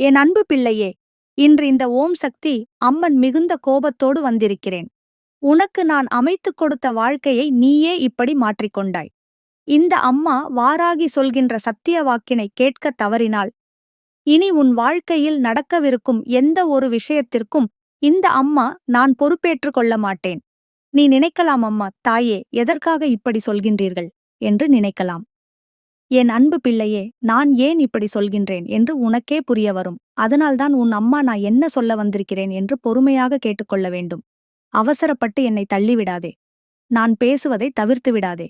என் அன்பு பிள்ளையே இன்று இந்த ஓம் சக்தி அம்மன் மிகுந்த கோபத்தோடு வந்திருக்கிறேன். உனக்கு நான் அமைத்துக் கொடுத்த வாழ்க்கையை நீயே இப்படி மாற்றிக்கொண்டாய். இந்த அம்மா வாராகி சொல்கின்ற சத்திய வாக்கினை கேட்கத் தவறினால் இனி உன் வாழ்க்கையில் நடக்கவிருக்கும் எந்த ஒரு விஷயத்திற்கும் இந்த அம்மா நான் பொறுப்பேற்றுக் கொள்ள மாட்டேன். நீ நினைக்கலாம் அம்மா தாயே எதற்காக இப்படி சொல்கின்றீர்கள்? என்று நினைக்கலாம். என் அன்பு பிள்ளையே நான் ஏன் இப்படி சொல்கின்றேன் என்று உனக்கே புரிய வரும். அதனால்தான் உன் அம்மா நான் என்ன சொல்ல வந்திருக்கிறேன் என்று பொறுமையாக கேட்டுக்கொள்ள வேண்டும். அவசரப்பட்டு என்னை தள்ளிவிடாதே. நான் பேசுவதை தவிர்த்து விடாதே.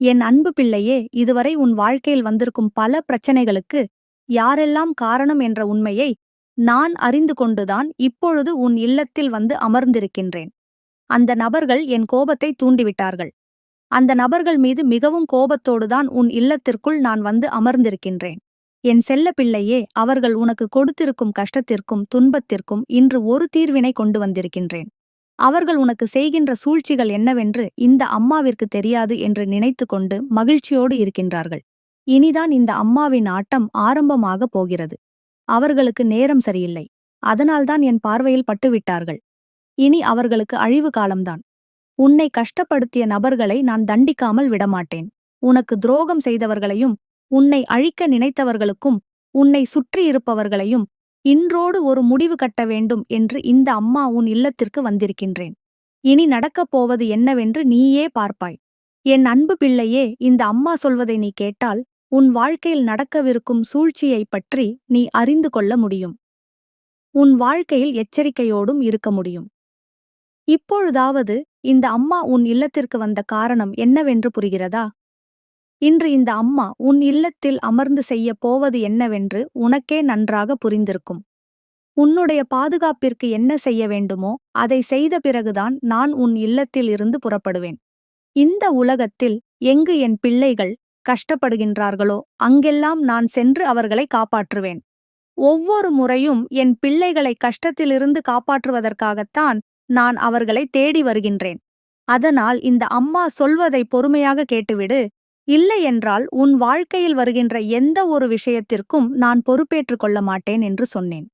என் அன்பு பிள்ளையே இதுவரை உன் வாழ்க்கையில் வந்திருக்கும் பல பிரச்சனைகளுக்கு யாரெல்லாம் காரணம் என்ற உண்மையை நான் அறிந்து கொண்டுதான் இப்பொழுது உன் இல்லத்தில் வந்து அமர்ந்திருக்கின்றேன். அந்த நபர்கள் என் கோபத்தை தூண்டிவிட்டார்கள். அந்த நபர்கள் மீது மிகவும் கோபத்தோடுதான் உன் இல்லத்திற்குள் நான் வந்து அமர்ந்திருக்கின்றேன். என் செல்ல பிள்ளையே அவர்கள் உனக்கு கொடுத்திருக்கும் கஷ்டத்திற்கும் துன்பத்திற்கும் இன்று ஒரு தீர்வினை கொண்டு வந்திருக்கின்றேன். அவர்கள் உனக்கு செய்கின்ற சூழ்ச்சிகள் என்னவென்று இந்த அம்மாவிற்கு தெரியாது என்று நினைத்து கொண்டு மகிழ்ச்சியோடு இருக்கின்றார்கள். இனிதான் இந்த அம்மாவின் ஆட்டம் ஆரம்பமாகப் போகிறது. அவர்களுக்கு நேரம் சரியில்லை. அதனால்தான் என் பார்வையில் பட்டுவிட்டார்கள். இனி அவர்களுக்கு அழிவு காலம்தான். உன்னை கஷ்டப்படுத்திய நபர்களை நான் தண்டிக்காமல் விடமாட்டேன். உனக்கு துரோகம் செய்தவர்களையும் உன்னை அழிக்க நினைத்தவர்களுக்கும் உன்னை சுற்றியிருப்பவர்களையும் இன்றோடு ஒரு முடிவு கட்ட வேண்டும் என்று இந்த அம்மா உன் இல்லத்திற்கு வந்திருக்கின்றேன். இனி நடக்கப் போவது என்னவென்று நீயே பார்ப்பாய். என் அன்பு பிள்ளையே இந்த அம்மா சொல்வதை நீ கேட்டால் உன் வாழ்க்கையில் நடக்கவிருக்கும் சூழ்ச்சியைப் பற்றி நீ அறிந்து கொள்ள முடியும். உன் வாழ்க்கையில் எச்சரிக்கையோடும் இருக்க முடியும். இப்பொழுதாவது இந்த அம்மா உன் இல்லத்திற்கு வந்த காரணம் என்னவென்று புரிகிறதா? இன்று இந்த அம்மா உன் இல்லத்தில் அமர்ந்து செய்யப் போவது என்னவென்று உனக்கே நன்றாக புரிந்திருக்கும். உன்னுடைய பாதுகாப்பிற்கு என்ன செய்ய வேண்டுமோ அதை செய்த பிறகுதான் நான் உன் இல்லத்தில் இருந்து புறப்படுவேன். இந்த உலகத்தில் எங்கு என் பிள்ளைகள் கஷ்டப்படுகின்றார்களோ அங்கெல்லாம் நான் சென்று அவர்களை காப்பாற்றுவேன். ஒவ்வொரு முறையும் என் பிள்ளைகளை கஷ்டத்திலிருந்து காப்பாற்றுவதற்காகத்தான் நான் அவர்களை தேடி வருகின்றேன். அதனால் இந்த அம்மா சொல்வதை பொறுமையாக கேட்டுவிடு. இல்லையென்றால் உன் வாழ்க்கையில் வருகின்ற எந்த ஒரு விஷயத்திற்கும் நான் பொறுப்பேற்றுக் கொள்ள மாட்டேன் என்று சொன்னேன்.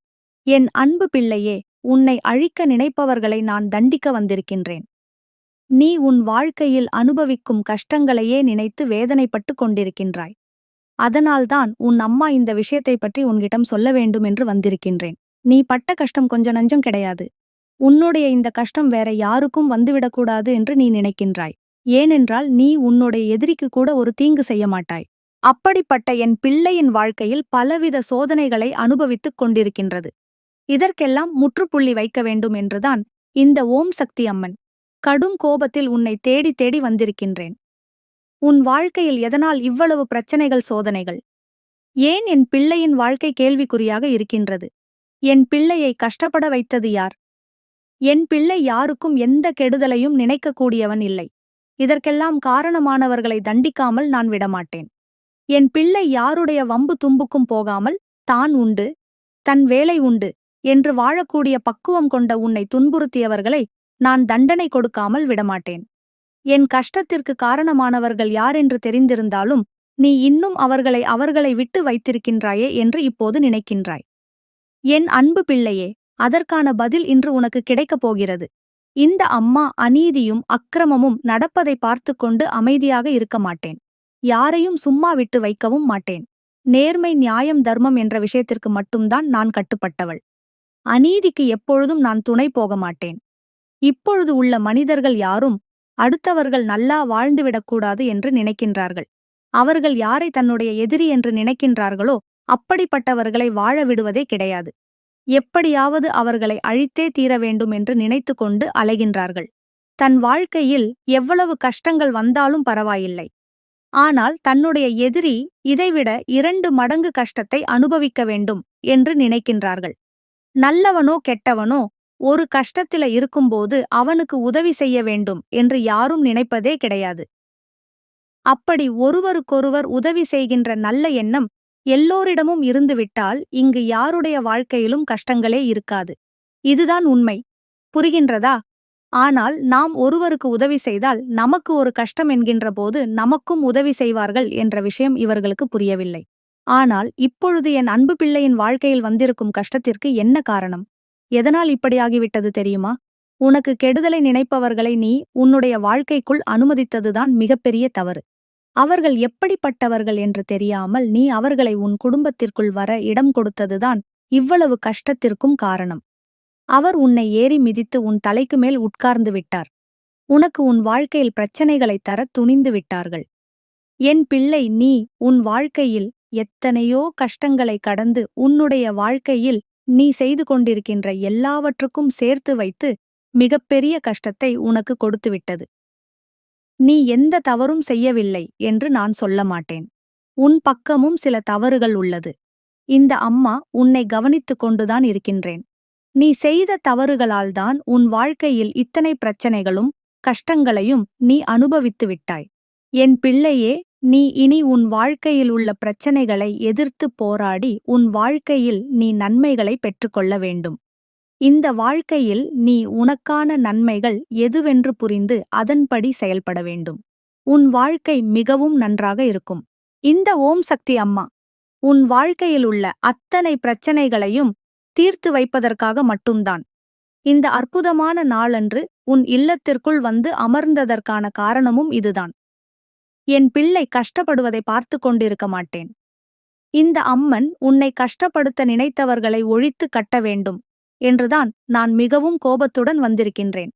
என் அன்பு பிள்ளையே உன்னை அழிக்க நினைப்பவர்களை நான் தண்டிக்க வந்திருக்கின்றேன். நீ உன் வாழ்க்கையில் அனுபவிக்கும் கஷ்டங்களையே நினைத்து வேதனைப்பட்டு கொண்டிருக்கின்றாய். அதனால்தான் உன் அம்மா இந்த விஷயத்தை பற்றி உன்கிட்டம் சொல்ல வேண்டும் என்று வந்திருக்கின்றேன். நீ பட்ட கஷ்டம் கொஞ்ச நஞ்சம் கிடையாது. உன்னுடைய இந்த கஷ்டம் வேற யாருக்கும் வந்துவிடக்கூடாது என்று நீ நினைக்கின்றாய். ஏனென்றால் நீ உன்னுடைய எதிரிக்கு கூட ஒரு தீங்கு செய்ய மாட்டாய். அப்படிப்பட்ட என் பிள்ளையின் வாழ்க்கையில் பலவித சோதனைகளை அனுபவித்துக் கொண்டிருக்கின்றது. இதற்கெல்லாம் முற்றுப்புள்ளி வைக்க வேண்டும் என்றுதான் இந்த ஓம் சக்தி அம்மன் கடும் கோபத்தில் உன்னை தேடி தேடி வந்திருக்கின்றேன். உன் வாழ்க்கையில் எதனால் இவ்வளவு பிரச்சனைகள் சோதனைகள்? ஏன் என் பிள்ளையின் வாழ்க்கை கேள்விக்குறியாக இருக்கின்றது? என் பிள்ளையை கஷ்டப்பட வைத்தது யார்? என் பிள்ளை யாருக்கும் எந்த கெடுதலையும் நினைக்கக்கூடியவன் இல்லை. இதற்கெல்லாம் காரணமானவர்களை தண்டிக்காமல் நான் விடமாட்டேன். என் பிள்ளை யாருடைய வம்பு தும்புக்கும் போகாமல் தான் உண்டு தன் வேலை உண்டு என்று வாழக்கூடிய பக்குவம் கொண்ட உன்னை துன்புறுத்தியவர்களை நான் தண்டனை கொடுக்காமல் விடமாட்டேன். என் கஷ்டத்திற்கு காரணமானவர்கள் யாரென்று தெரிந்திருந்தாலும் நீ இன்னும் அவர்களை அவர்களை விட்டு வைத்திருக்கின்றாயே என்று இப்போது நினைக்கின்றாய். என் அன்பு பிள்ளையே அதற்கான பதில் இன்று உனக்கு கிடைக்கப் போகிறது. இந்த அம்மா அநீதியும் அக்கிரமமும் நடப்பதை பார்த்து கொண்டு அமைதியாக இருக்க மாட்டேன். யாரையும் சும்மா விட்டு வைக்கவும் மாட்டேன். நேர்மை நியாயம் தர்மம் என்ற விஷயத்திற்கு மட்டும்தான் நான் கட்டுப்பட்டவள். அநீதிக்கு எப்பொழுதும் நான் துணை போக மாட்டேன். இப்பொழுது உள்ள மனிதர்கள் யாரும் அடுத்தவர்கள் நல்லா வாழ்ந்துவிடக்கூடாது என்று நினைக்கின்றார்கள். அவர்கள் யாரை தன்னுடைய எதிரி என்று நினைக்கின்றார்களோ அப்படிப்பட்டவர்களை வாழ விடுவதே கிடையாது. எப்படியாவது அவர்களை அழித்தே தீர வேண்டும் என்று நினைத்து கொண்டு அலைகின்றார்கள். தன் வாழ்க்கையில் எவ்வளவு கஷ்டங்கள் வந்தாலும் பரவாயில்லை. ஆனால் தன்னுடைய எதிரி இதைவிட இரண்டு மடங்கு கஷ்டத்தை அனுபவிக்க வேண்டும் என்று நினைக்கின்றார்கள். நல்லவனோ கெட்டவனோ ஒரு கஷ்டத்தில இருக்கும்போது அவனுக்கு உதவி செய்ய வேண்டும் என்று யாரும் நினைப்பதே கிடையாது. அப்படி ஒருவருக்கொருவர் உதவி செய்கின்ற நல்ல எண்ணம் எல்லோரிடமும் இருந்துவிட்டால் இங்கு யாருடைய வாழ்க்கையிலும் கஷ்டங்களே இருக்காது. இதுதான் உண்மை. புரிகின்றதா? ஆனால் நாம் ஒருவருக்கு உதவி செய்தால் நமக்கு ஒரு கஷ்டம் என்கின்ற போது நமக்கும் உதவி செய்வார்கள் என்ற விஷயம் இவர்களுக்கு புரியவில்லை. ஆனால் இப்பொழுது என் அன்பு பிள்ளையின் வாழ்க்கையில் வந்திருக்கும் கஷ்டத்திற்கு என்ன காரணம்? எதனால் இப்படியாகிவிட்டது தெரியுமா? உனக்கு கெடுதலை நினைப்பவர்களை நீ உன்னுடைய வாழ்க்கைக்குள் அனுமதித்ததுதான் மிகப்பெரிய தவறு. அவர்கள் எப்படிப்பட்டவர்கள் என்று தெரியாமல் நீ அவர்களை உன் குடும்பத்திற்குள் வர இடம் கொடுத்ததுதான் இவ்வளவு கஷ்டத்திற்கும் காரணம். அவர் உன்னை ஏறி மிதித்து உன் தலைக்கு மேல் உட்கார்ந்து விட்டார். உனக்கு உன் வாழ்க்கையில் பிரச்சனைகளைத் தர துணிந்து விட்டார்கள். என் பிள்ளை நீ உன் வாழ்க்கையில் எத்தனையோ கஷ்டங்களை கடந்து உன்னுடைய வாழ்க்கையில் நீ செய்து கொண்டிருக்கின்ற எல்லாவற்றுக்கும் சேர்த்து வைத்து மிகப்பெரிய கஷ்டத்தை உனக்கு கொடுத்துவிட்டது. நீ எந்த தவறும் செய்யவில்லை என்று நான் சொல்ல மாட்டேன். உன் பக்கமும் சில தவறுகள் உள்ளது. இந்த அம்மா உன்னை கவனித்துக் கொண்டுதான் இருக்கின்றேன். நீ செய்த தவறுகளால்தான் உன் வாழ்க்கையில் இத்தனை பிரச்சனைகளும் கஷ்டங்களையும் நீ அனுபவித்து விட்டாய். என் பிள்ளையே நீ இனி உன் வாழ்க்கையில் உள்ள பிரச்சனைகளை எதிர்த்து போராடி உன் வாழ்க்கையில் நீ நன்மைகளை பெற்றுக்கொள்ள வேண்டும். இந்த வாழ்க்கையில் நீ உனக்கான நன்மைகள் எதுவென்று புரிந்து அதன்படி செயல்பட வேண்டும். உன் வாழ்க்கை மிகவும் நன்றாக இருக்கும். இந்த ஓம் சக்தி அம்மா உன் வாழ்க்கையில் உள்ள அத்தனை பிரச்சனைகளையும் தீர்த்து வைப்பதற்காக மட்டும்தான். இந்த அற்புதமான நாளன்று உன் இல்லத்திற்குள் வந்து அமர்ந்ததற்கான காரணமும் இதுதான். என் பிள்ளை கஷ்டப்படுவதை பார்த்து கொண்டிருக்க மாட்டேன். இந்த அம்மன் உன்னை கஷ்டப்படுத்த நினைத்தவர்களை ஒழித்து கட்ட வேண்டும். என்றுதான் நான் மிகவும் கோபத்துடன் வந்திருக்கின்றேன்.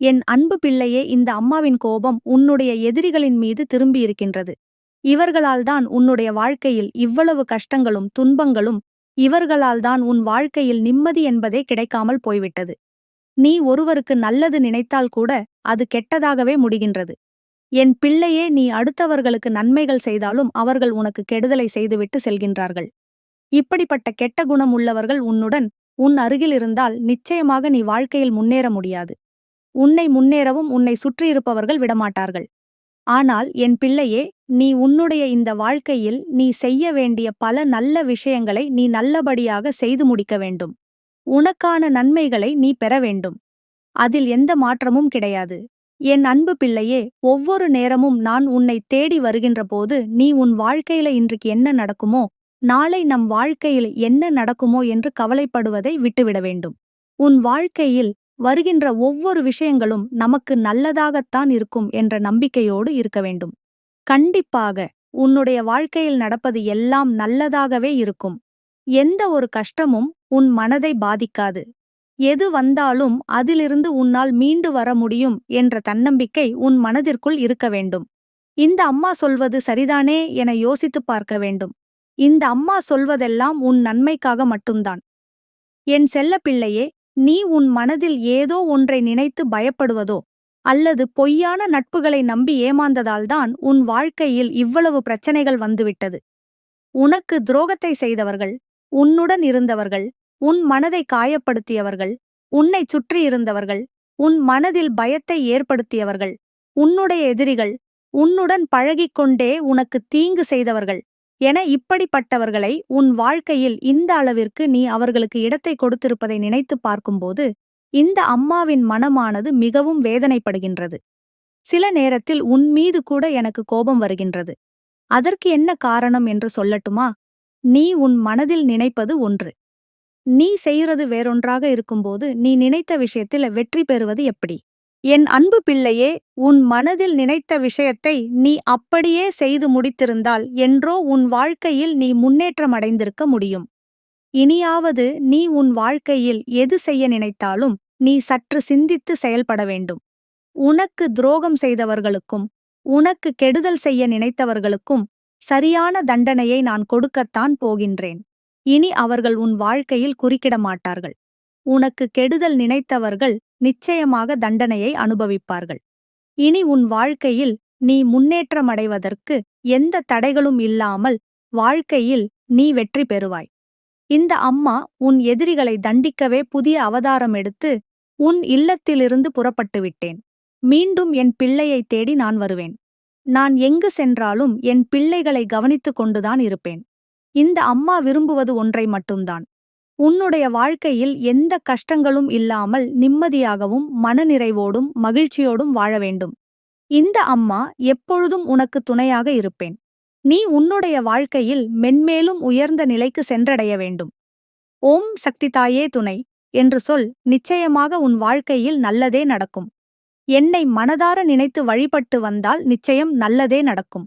என் அன்பு பிள்ளையே இந்த அம்மாவின் கோபம் உன்னுடைய எதிரிகளின் மீது திரும்பியிருக்கின்றது. இவர்களால்தான் உன்னுடைய வாழ்க்கையில் இவ்வளவு கஷ்டங்களும் துன்பங்களும் இவர்களால்தான் உன் வாழ்க்கையில் நிம்மதி என்பதே கிடைக்காமல் போய்விட்டது. நீ ஒருவருக்கு நல்லது நினைத்தால் கூட அது கெட்டதாகவே முடிகின்றது. என் பிள்ளையே நீ அடுத்தவர்களுக்கு நன்மைகள் செய்தாலும் அவர்கள் உனக்கு கெடுதலை செய்துவிட்டு செல்கின்றார்கள். இப்படிப்பட்ட கெட்ட குணம் உள்ளவர்கள் உன்னுடன் உன் அருகில் இருந்தால் நிச்சயமாக நீ வாழ்க்கையில் முன்னேற முடியாது. உன்னை முன்னேறவும் உன்னை சுற்றியிருப்பவர்கள் விடமாட்டார்கள். ஆனால் என் பிள்ளையே நீ உன்னுடைய இந்த வாழ்க்கையில் நீ செய்ய வேண்டிய பல நல்ல விஷயங்களை நீ நல்லபடியாக செய்து முடிக்க வேண்டும். உனக்கான நன்மைகளை நீ பெற வேண்டும். அதில் எந்த மாற்றமும் கிடையாது. என் அன்பு பிள்ளையே ஒவ்வொரு நேரமும் நான் உன்னை தேடி வருகின்ற போது நீ உன் வாழ்க்கையில இன்றைக்கு என்ன நடக்குமோ நாளை நம் வாழ்க்கையில் என்ன நடக்குமோ என்று கவலைப்படுவதை விட்டுவிட வேண்டும். உன் வாழ்க்கையில் வருகின்ற ஒவ்வொரு விஷயங்களும் நமக்கு நல்லதாகத்தான் இருக்கும் என்ற நம்பிக்கையோடு இருக்க வேண்டும். கண்டிப்பாக உன்னுடைய வாழ்க்கையில் நடப்பது எல்லாம் நல்லதாகவே இருக்கும். எந்த ஒரு கஷ்டமும் உன் மனதை பாதிக்காது. எது வந்தாலும் அதிலிருந்து உன்னால் மீண்டு வர முடியும் என்ற தன்னம்பிக்கை உன் மனதிற்குள் இருக்க வேண்டும். இந்த அம்மா சொல்வது சரிதானே என யோசித்துப் பார்க்க வேண்டும். இந்த அம்மா சொல்வதெல்லாம் உன் நன்மைக்காக மட்டும்தான். என் செல்ல பிள்ளையே நீ உன் மனதில் ஏதோ ஒன்றை நினைத்து பயப்படுவதோ அல்லது பொய்யான நட்புகளை நம்பி ஏமாந்ததால்தான் உன் வாழ்க்கையில் இவ்வளவு பிரச்சனைகள் வந்துவிட்டது. உனக்கு துரோகத்தை செய்தவர்கள் உன்னுடன் இருந்தவர்கள் உன் மனதை காயப்படுத்தியவர்கள் உன்னை சுற்றியிருந்தவர்கள் உன் மனதில் பயத்தை ஏற்படுத்தியவர்கள் உன்னுடைய எதிரிகள் உன்னுடன் பழகிக்கொண்டே உனக்கு தீங்கு செய்தவர்கள் என இப்படிப்பட்டவர்களை உன் வாழ்க்கையில் இந்த அளவிற்கு நீ அவர்களுக்கு இடத்தை கொடுத்திருப்பதை நினைத்துப் பார்க்கும்போது இந்த அம்மாவின் மனமானது மிகவும் வேதனைப்படுகின்றது. சில நேரத்தில் உன் மீது கூட எனக்கு கோபம் வருகின்றது. அதற்கு என்ன காரணம் என்று சொல்லட்டுமா? நீ உன் மனதில் நினைப்பது ஒன்று. நீ செய்கிறது வேறொன்றாக இருக்கும்போது நீ நினைத்த விஷயத்தில் வெற்றி பெறுவது எப்படி? என் அன்பு பிள்ளையே உன் மனதில் நினைத்த விஷயத்தை நீ அப்படியே செய்து முடித்திருந்தால் என்றோ உன் வாழ்க்கையில் நீ முன்னேற்றமடைந்திருக்க முடியும். இனியாவது நீ உன் வாழ்க்கையில் எது செய்ய நினைத்தாலும் நீ சற்று சிந்தித்து செயல்பட வேண்டும். உனக்கு துரோகம் செய்தவர்களுக்கும் உனக்கு கெடுதல் செய்ய நினைத்தவர்களுக்கும் சரியான தண்டனையை நான் கொடுக்கத்தான் போகின்றேன். இனி அவர்கள் உன் வாழ்க்கையில் குறுக்கிட மாட்டார்கள் உனக்கு கெடுதல் நினைத்தவர்கள் நிச்சயமாக தண்டனையை அனுபவிப்பார்கள். இனி உன் வாழ்க்கையில் நீ முன்னேற்றமடைவதற்கு எந்த தடைகளும் இல்லாமல் வாழ்க்கையில் நீ வெற்றி பெறுவாய். இந்த அம்மா உன் எதிரிகளை தண்டிக்கவே புதிய அவதாரம் எடுத்து உன் இல்லத்திலிருந்து புறப்பட்டு விட்டேன். மீண்டும் என் பிள்ளையை தேடி நான் வருவேன். நான் எங்கு சென்றாலும் என் பிள்ளைகளை கவனித்துக் கொண்டுதான் இருப்பேன். இந்த அம்மா விரும்புவது ஒன்றை மட்டும்தான். உன்னுடைய வாழ்க்கையில் எந்த கஷ்டங்களும் இல்லாமல் நிம்மதியாகவும் மனநிறைவோடும் மகிழ்ச்சியோடும் வாழ வேண்டும். இந்த அம்மா எப்பொழுதும் உனக்கு துணையாக இருப்பேன். நீ உன்னுடைய வாழ்க்கையில் மென்மேலும் உயர்ந்த நிலைக்கு சென்றடைய வேண்டும். ஓம் சக்தி தாயே துணை என்று சொல் நிச்சயமாக உன் வாழ்க்கையில் நல்லதே நடக்கும். என்னை மனதார நினைத்து வழிபட்டு வந்தால் நிச்சயம் நல்லதே நடக்கும்.